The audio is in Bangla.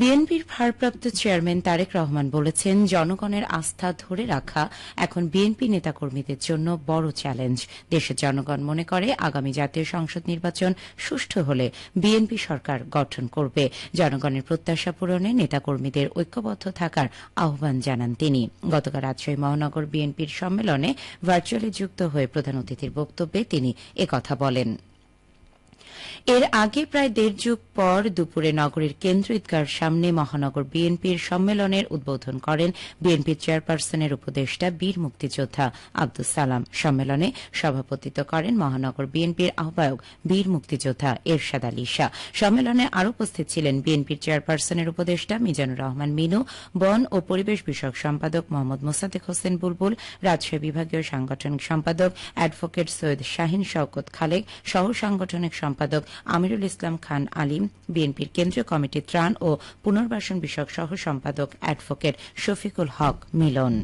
বিএনপির ভারপ্রাপ্ত চেয়ারম্যান তারেক রহমান বলেছেন, জনগণের আস্থা ধরে রাখা এখন বিএনপি নেতাকর্মীদের জন্য বড় চ্যালেঞ্জ। দেশের জনগণ মনে করে আগামী জাতীয় সংসদ নির্বাচন সুষ্ঠু হলে বিএনপি সরকার গঠন করবে। জনগণের প্রত্যাশা পূরণে নেতাকর্মীদের ঐক্যবদ্ধ থাকার আহ্বান জানান তিনি। গতকাল রাজশাহী মহানগর বিএনপির সম্মেলনে ভার্চুয়ালি যুক্ত হয়ে প্রধান অতিথির বক্তব্যে তিনি একথা বলেন। এর আগে প্রায় দেড় যুগ পর দুপুরে নগরীর কেন্দ্র ঈদগার সামনে মহানগর বিএনপির সম্মেলনের উদ্বোধন করেন বিএনপির চেয়ারপারসনের উপদেষ্টা বীর মুক্তিযোদ্ধা আব্দুল সালাম। সম্মেলনে সভাপতিত্ব করেন মহানগর বিএনপির আহ্বায়ক বীর মুক্তিযোদ্ধা এরশাদ আলী শাহ। সম্মেলনে আরও উপস্থিত ছিলেন বিএনপির চেয়ারপারসনের উপদেষ্টা মিজানুর রহমান মিনু, বন ও পরিবেশ বিষয়ক সম্পাদক মোহাম্মদ মোসাদ্দেক হোসেন বুলবুল, রাজশাহী বিভাগীয় সাংগঠনিক সম্পাদক অ্যাডভোকেট সৈয়দ শাহিন শওকত খালেক সহ সাংগঠনিক সম্পাদক আমিরুল ইসলাম খান আলিম, বিএনপির কেন্দ্রীয় কমিটির ত্রাণ ও পুনর্বাসন বিষয়ক সহ সম্পাদক অ্যাডভোকেট শফিকুল হক মিলন।